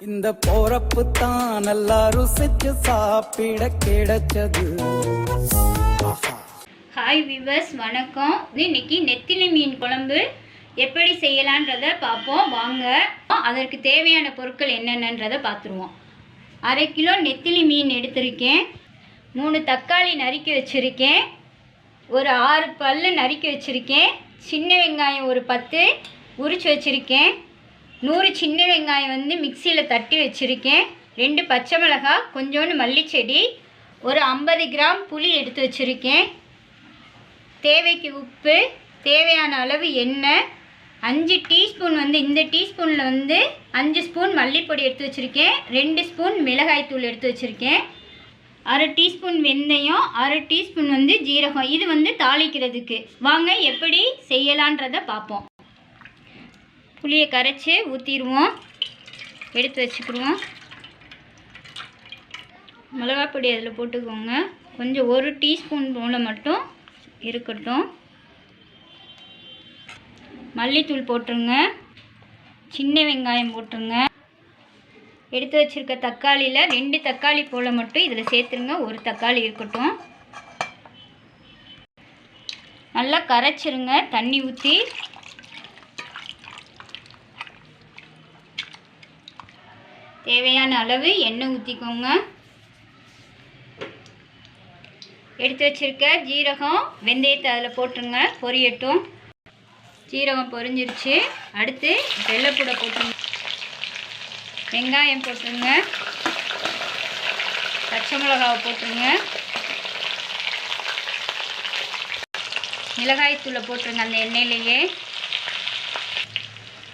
இந்த போறப்பு தான் நல்லா ருசிச்சு சாப்பிட கிடைச்சது. ஹாய் விவர்ஸ் வணக்கம். இன்னைக்கு நெத்திலி மீன் குழம்பு. எப்படி செய்யலான்றத பார்ப்போம். வாங்க. அதற்கு தேவையான பொருட்கள் என்னென்னன்றதை பார்த்துருவோம். அரை கிலோ நெத்திலி மீன் எடுத்திருக்கேன். மூணு தக்காளி நறுக்கி வச்சுருக்கேன். ஒரு ஆறு பல் நறுக்கி வச்சுருக்கேன். சின்ன வெங்காயம் ஒரு பத்து. உரிச்சு வச்சுருக்கேன். நூறு சின்ன வெங்காயம் வந்து மிக்சியில் தட்டி வச்சுருக்கேன். ரெண்டு பச்சை மிளகாய் கொஞ்சோண்டு மல்லிச்செடி ஒரு ஐம்பது கிராம் புளி எடுத்து வச்சுருக்கேன். தேவைக்கு உப்பு தேவையான அளவு எண்ணெய் அஞ்சு டீஸ்பூன் வந்து இந்த டீஸ்பூனில் வந்து அஞ்சு ஸ்பூன் மல்லிப்பொடி எடுத்து வச்சுருக்கேன். ரெண்டு ஸ்பூன் மிளகாய்த்தூள் எடுத்து வச்சுருக்கேன். அரை டீஸ்பூன் வெந்தயம் அரை டீஸ்பூன் வந்து ஜீரகம். இது வந்து தாளிக்கிறதுக்கு. வாங்க எப்படி செய்யலான்றதை பார்ப்போம். புளியை கரைச்சி ஊற்றிடுவோம் எடுத்து வச்சுக்கிடுவோம். மிளகாப்பொடி அதில் போட்டுக்கோங்க. கொஞ்சம் ஒரு டீஸ்பூன் போல் மட்டும் இருக்கட்டும். மல்லித்தூள் போட்டுருங்க. சின்ன வெங்காயம் போட்டுருங்க. எடுத்து வச்சுருக்க தக்காளியில் ரெண்டு தக்காளி போல் மட்டும் இதில் சேர்த்துருங்க. ஒரு தக்காளி இருக்கட்டும். நல்லா கரைச்சிருங்க. தண்ணி ஊற்றி தேவையான அளவு எண்ணெய் ஊற்றிக்கோங்க எடுத்து வச்சிருக்க ஜீரகம் வெந்தயத்தை அதில் போட்டுருங்க பொரியட்டும். ஜீரகம் பொரிஞ்சிருச்சு. அடுத்து வெள்ளைப்பூடை போட்டுருங்க. வெங்காயம் போட்டுருங்க. பச்சை மிளகாவை போட்டுருங்க. மிளகாய்த்தூளை போட்டுருங்க அந்த எண்ணெயிலேயே.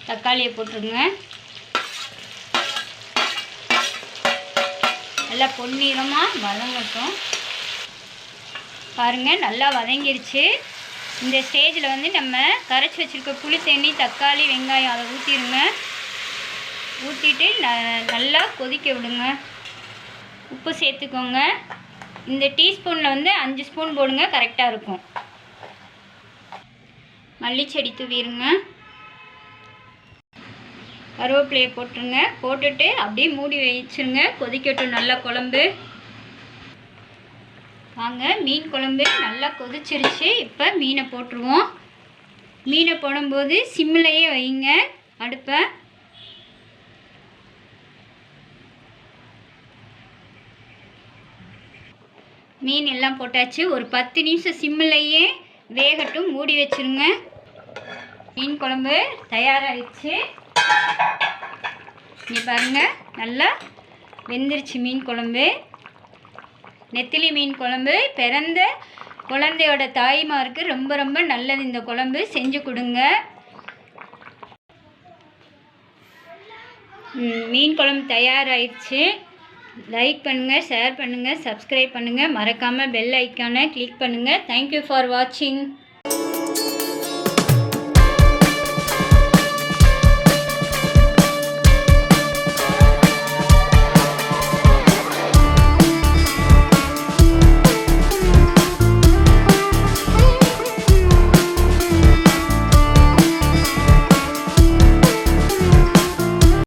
தக்காளியை போட்டுருங்க. நல்லா பொன்னிறமாக வதங்கட்டும். பாருங்கள் நல்லா வதங்கிருச்சு. இந்த ஸ்டேஜில் வந்து நம்ம கரைச்சி வச்சுருக்க புளி தண்ணி தக்காளி வெங்காயம் அதை ஊற்றிடுங்க ஊற்றிட்டு ந நல்லா கொதிக்க விடுங்க. உப்பு சேர்த்துக்கோங்க. இந்த டீஸ்பூனில் வந்து அஞ்சு ஸ்பூன் போடுங்க கரெக்டாக இருக்கும். மல்லிச்செடி தூவிடுங்க கருவேப்பிலையை போட்டுருங்க. போட்டுட்டு அப்படியே மூடி வச்சுருங்க. கொதிக்கட்டும். நல்லா குழம்பு. வாங்க மீன் குழம்பு நல்லா கொதிச்சிருச்சு. இப்போ மீனை போட்டுருவோம். மீனை போடும்போது சிம்மிலையே வைங்க. அடுப்பை. மீன் எல்லாம் போட்டாச்சு. ஒரு பத்து நிமிஷம் சிம்மிலையே வேகட்டும். மூடி வச்சிருங்க. மீன் குழம்பு தயாராகிடுச்சு இங்கே பாருங்கள் நல்லா வெந்துருச்சு மீன் குழம்பு. நெத்திலி மீன் குழம்பு. பிறந்த குழந்தையோட தாய்மாருக்கு ரொம்ப ரொம்ப நல்லது இந்த குழம்பு. செஞ்சு கொடுங்க. மீன் குழம்பு தயாராகிடுச்சு லைக் பண்ணுங்கள் ஷேர் பண்ணுங்கள் சப்ஸ்கிரைப் பண்ணுங்கள் மறக்காமல் பெல் ஐக்கானை கிளிக் பண்ணுங்கள் தேங்க்யூ ஃபார் வாட்சிங்